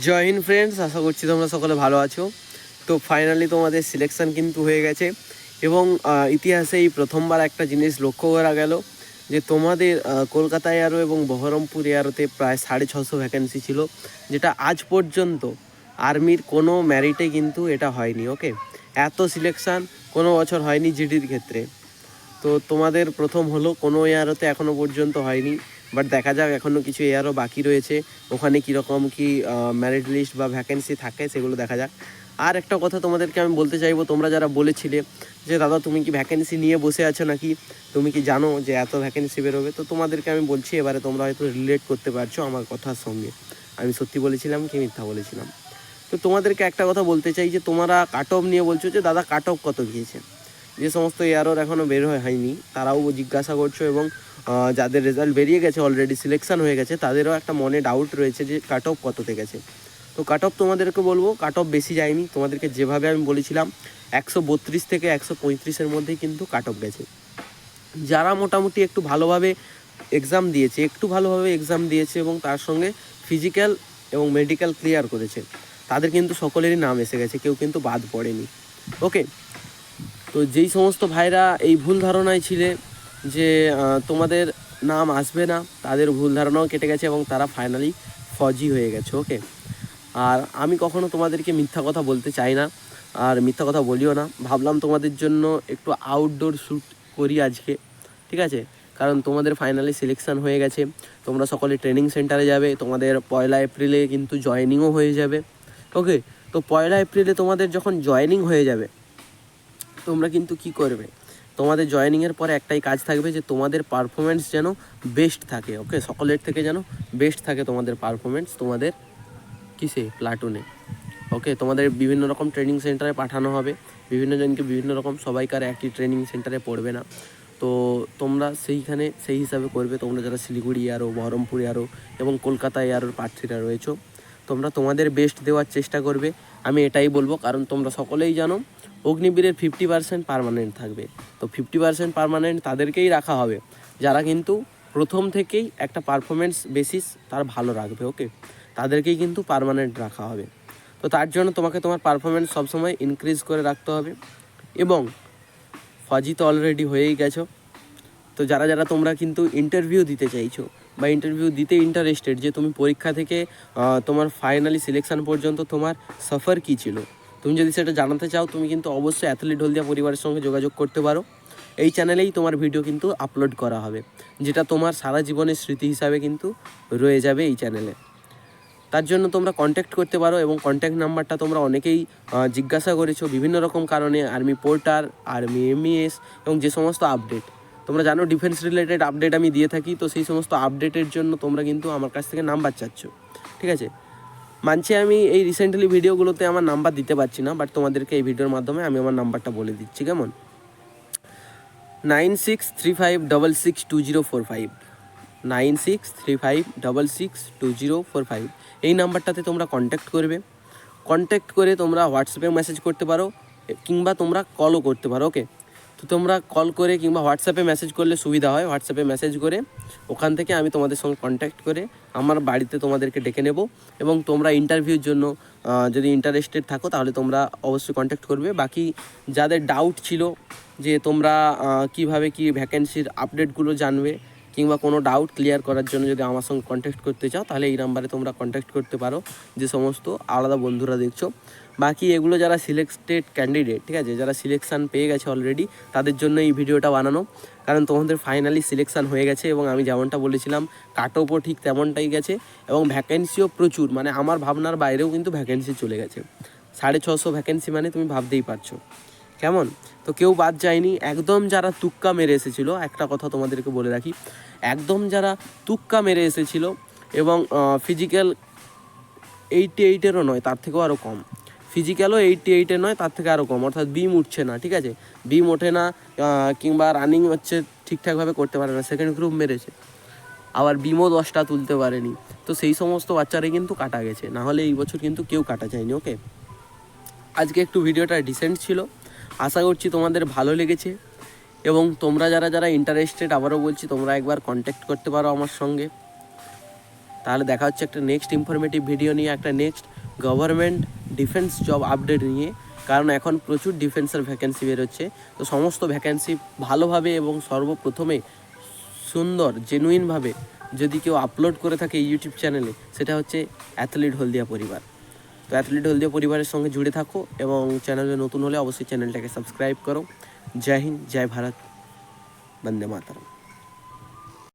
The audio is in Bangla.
জয় হিন্দ ফ্রেন্ডস আশা করছি তোমরা সকলে ভালো আছো। তো ফাইনালি তোমাদের সিলেকশান কিন্তু হয়ে গেছে। এবং ইতিহাসে এই প্রথমবার একটা জিনিস লক্ষ্য করা গেল, যে তোমাদের কলকাতা এয়ারো এবং বহরমপুর এয়ারোতে প্রায় সাড়ে ছশো ভ্যাকেন্সি ছিল, যেটা আজ পর্যন্ত আর্মির কোনো ম্যারিটে কিন্তু এটা হয়নি ওকে এত সিলেকশান কোনো বছর হয়নি জিডির ক্ষেত্রে। তো তোমাদের প্রথম হলো, কোনো এয়ারোতে এখনও পর্যন্ত হয়নি। বাট দেখা যাক এখনও কিছু এয়ারও বাকি রয়েছে। ওখানে কীরকম কি ম্যারিট লিস্ট বা ভ্যাকেন্সি থাকে, সেগুলো দেখা যাক। আর একটা কথা তোমাদেরকে আমি বলতে চাইব, তোমরা যারা বলেছিলে যে, দাদা, তুমি কি ভ্যাকেন্সি নিয়ে বসে আছো নাকি? তুমি কি জানো যে, এত ভ্যাকেন্সি বেরোবে? তো তোমাদেরকে আমি বলছি, এবারে তোমরা হয়তো রিলেট করতে পারছ আমার কথার সঙ্গে। আমি সত্যি বলেছিলাম কি মিথ্যা বলেছিলাম? তো তোমাদেরকে একটা কথা বলতে চাই যে, তোমরা কাট অফ নিয়ে বলছো যে, দাদা কাট অফ কত গিয়েছে যে সমস্ত এয়ারোর এখনও বের হয়ে হয়নি, তারাও জিজ্ঞাসা করছ এবং যাদের রেজাল্ট বেরিয়ে গেছে অলরেডি সিলেকশান হয়ে গেছে, তাদেরও একটা মনে ডাউট রয়েছে যে কাট অফ কততে গেছে। তো কাট অফ তোমাদেরকে বলব কাট অফ বেশি যায়নি। তোমাদেরকে যেভাবে আমি বলেছিলাম, একশো বত্রিশ থেকে একশো পঁয়ত্রিশের মধ্যেই কিন্তু কাট অফ গেছে। যারা মোটামুটি একটু ভালোভাবে এক্সাম দিয়েছে, একটু ভালোভাবে এক্সাম দিয়েছে এবং তার সঙ্গে ফিজিক্যাল এবং মেডিকেল ক্লিয়ার করেছে, তাদের কিন্তু সকলেরই নাম এসে গেছে, কেউ কিন্তু বাদ পড়েনি। ওকে তো যেই সমস্ত ভাইরা এই ভুল ধারণায় ছিলে যে তোমাদের নাম আসবে না, তাদের ভুল ধারণাও কেটে গেছে এবং তারা ফাইনালি ফজি হয়ে গেছে ওকে আর আমি কখনো তোমাদেরকে মিথ্যা কথা বলতে চাই না, আর মিথ্যা কথা বলিও না। ভাবলাম তোমাদের জন্য একটু আউটডোর শ্যুট করি আজকে, ঠিক আছে? কারণ তোমাদের ফাইনালি সিলেকশান হয়ে গেছে। তোমরা সকলে ট্রেনিং সেন্টারে যাবে, তোমাদের পয়লা এপ্রিলে কিন্তু জয়েনিংও হয়ে যাবে ওকে তো পয়লা এপ্রিলে তোমাদের যখন জয়েনিং হয়ে যাবে তোমরা কিন্তু কি করবে? তোমাদের জয়েনিংয়ের পরে একটাই কাজ থাকবে যে তোমাদের পারফরমেন্স যেন বেস্ট থাকে ওকে সকলের থেকে যেন বেস্ট থাকে তোমাদের পারফরমেন্স তোমাদের কিসে? প্লাটুনে ওকে তোমাদের বিভিন্ন রকম ট্রেনিং সেন্টারে পাঠানো হবে। বিভিন্ন জনকে বিভিন্ন রকম সবাইকার একটি ট্রেনিং সেন্টারে পড়বে না। তো তোমরা সেইখানে সেই হিসাবে করবে। তোমরা যারা শিলিগুড়ি আরও বহরমপুর আরও এবং কলকাতা এয়ারোর প্রার্থীরা রয়েছো, তোমরা তোমাদের বেস্ট দেওয়ার চেষ্টা করবে। আমি এটাই বলব, কারণ তোমরা সকলেই জানো অগ্নিবীরের ফিফটি পার্সেন্ট পারমানেন্ট থাকবে। তো ফিফটি পার্সেন্ট পারমানেন্ট তাদেরকেই রাখা হবে। যারা কিন্তু প্রথম থেকেই একটা পারফরমেন্স বেসিস তার ভালো রাখবে ওকে তাদেরকেই কিন্তু পারমানেন্ট রাখা হবে। তো তার জন্য তোমাকে তোমার পারফরমেন্স সবসময় ইনক্রিজ করে রাখতে হবে। এবং ফজি তো অলরেডি হয়েই গেছো। তো যারা যারা তোমরা কিন্তু ইন্টারভিউ দিতে চাইছো বা ইন্টারভিউ দিতে ইন্টারেস্টেড যে তুমি পরীক্ষা থেকে তোমার ফাইনালি সিলেকশন পর্যন্ত তোমার সফর কী ছিল? তুমি যদি সেটা জানাতে চাও, তুমি কিন্তু অবশ্যই অ্যাথলিট হলদিয়া পরিবারের সঙ্গে যোগাযোগ করতে পারো। এই চ্যানেলেই তোমার ভিডিও কিন্তু আপলোড করা হবে, যেটা তোমার সারা জীবনের স্মৃতি হিসাবে কিন্তু রয়ে যাবে এই চ্যানেলে। তার জন্য তোমরা কন্ট্যাক্ট করতে পারো এবং কন্ট্যাক্ট নাম্বারটা তোমরা অনেকেই জিজ্ঞাসা করেছ বিভিন্ন রকম কারণে আর্মি পোর্টার আর্মি এমইএস এবং যে সমস্ত আপডেট তোমরা জানো ডিফেন্স রিলেটেড আপডেট আমি দিয়ে থাকি, তো সেই সমস্ত আপডেটের জন্য তোমরা কিন্তু আমার কাছ থেকে নাম্বার চাচ্ছ, ঠিক আছে? মানছি আমি এই রিসেন্টলি ভিডিওগুলোতে আমার নাম্বার দিতে পারছি না বাট তোমাদেরকে এই ভিডিওর মাধ্যমে আমি আমার নাম্বারটা বলে দিচ্ছি, কেমন? Nine six three five double six two zero four five nine six three five double six two zero four five এই নাম্বারটাতে তোমরা কন্ট্যাক্ট করবে। কন্ট্যাক্ট করে তোমরা হোয়াটসঅ্যাপে মেসেজ করতে পারো, কিংবা তোমরা কলও করতে পারো ওকে তো তোমরা কল করে কিংবা হোয়াটসঅ্যাপে মেসেজ করলে সুবিধা হয়। হোয়াটসঅ্যাপে মেসেজ করে ওখান থেকে আমি তোমাদের সঙ্গে কন্ট্যাক্ট করে আমার বাড়িতে তোমাদেরকে ডেকে নেব এবং তোমরা ইন্টারভিউর জন্য যদি ইন্টারেস্টেড থাকো তাহলে তোমরা অবশ্যই কন্ট্যাক্ট করবে। বাকি যাদের ডাউট ছিল যে তোমরা কীভাবে কি ভ্যাকেন্সির আপডেটগুলো জানবে কিংবা কোনো ডাউট ক্লিয়ার করার জন্য যদি আমার সঙ্গে কন্ট্যাক্ট করতে চাও, তাহলে এই নাম্বারে তোমরা কন্ট্যাক্ট করতে পারো। যে সমস্ত আলাদা বন্ধুরা দেখছ। বাকি এগুলো যারা সিলেক্টেড ক্যান্ডিডেট ঠিক আছে, যারা সিলেকশান পেয়ে গেছে অলরেডি তাদের জন্য এই ভিডিওটা বানানো। কারণ তোমাদের ফাইনালি সিলেকশান হয়ে গেছে এবং আমি যেমনটা বলেছিলাম কাট অফও ঠিক তেমনটাই গেছে এবং ভ্যাকেন্সিও প্রচুর মানে আমার ভাবনার বাইরেও কিন্তু ভ্যাকেন্সি চলে গেছে। সাড়ে ছশো ভ্যাকেন্সি মানে তুমি ভাবতেই পারছ। কেমন? তো কেউ বাদ যায়নি, একদম যারা তুক্কা মেরে এসেছিল, একটা কথা তোমাদেরকে বলে রাখি, একদম যারা তুক্কা মেরে এসেছিল এবং ফিজিক্যাল এইটটি এইটেরও নয়, তার থেকেও আরও কম। ফিজিক্যালও এইটটি এইটের নয়, তার থেকে আরও কম। অর্থাৎ বিম উঠছে না, ঠিক আছে? বিম ওঠে না কিংবা রানিং হচ্ছে, ঠিকঠাকভাবে করতে পারে না সেকেন্ড গ্রুপ মেরেছে। আবার বিমও দশটা তুলতে পারেনি। তো সেই সমস্ত বাচ্চারাই কিন্তু কাটা গেছে। না হলে এই বছর কিন্তু কেউ কাটা যায়নি ওকে আজকে একটু ভিডিওটা ডিসেন্ট ছিল। আশা করছি তোমাদের ভালো লেগেছে। এবং তোমরা যারা যারা ইন্টারেস্টেড আবারও বলছি, তোমরা একবার কন্ট্যাক্ট করতে পারো আমার সঙ্গে। তাহলে দেখা হচ্ছে একটা নেক্সট ইনফরমেটিভ ভিডিও নিয়ে, একটা next government defence job update নিয়ে, কারণ এখন প্রচুর ডিফেন্সের ভ্যাকেন্সি বেরোচ্ছে। তো সমস্ত ভ্যাকেন্সি ভালোভাবে এবং সর্বপ্রথমে সুন্দর জেনুইনভাবে যদি কেউ আপলোড করে থাকে ইউটিউব চ্যানেলে সেটা হচ্ছে অ্যাথলিট হলদিয়া পরিবার। তো অ্যাথলিট হলদিয়া পরিবারের সঙ্গে জুড়ে থাকো এবং চ্যানেলে নতুন হলে অবশ্যই চ্যানেলটাকে সাবস্ক্রাইব করো। জয় হিন্দ, জয় ভারত, বন্দে মাতারম।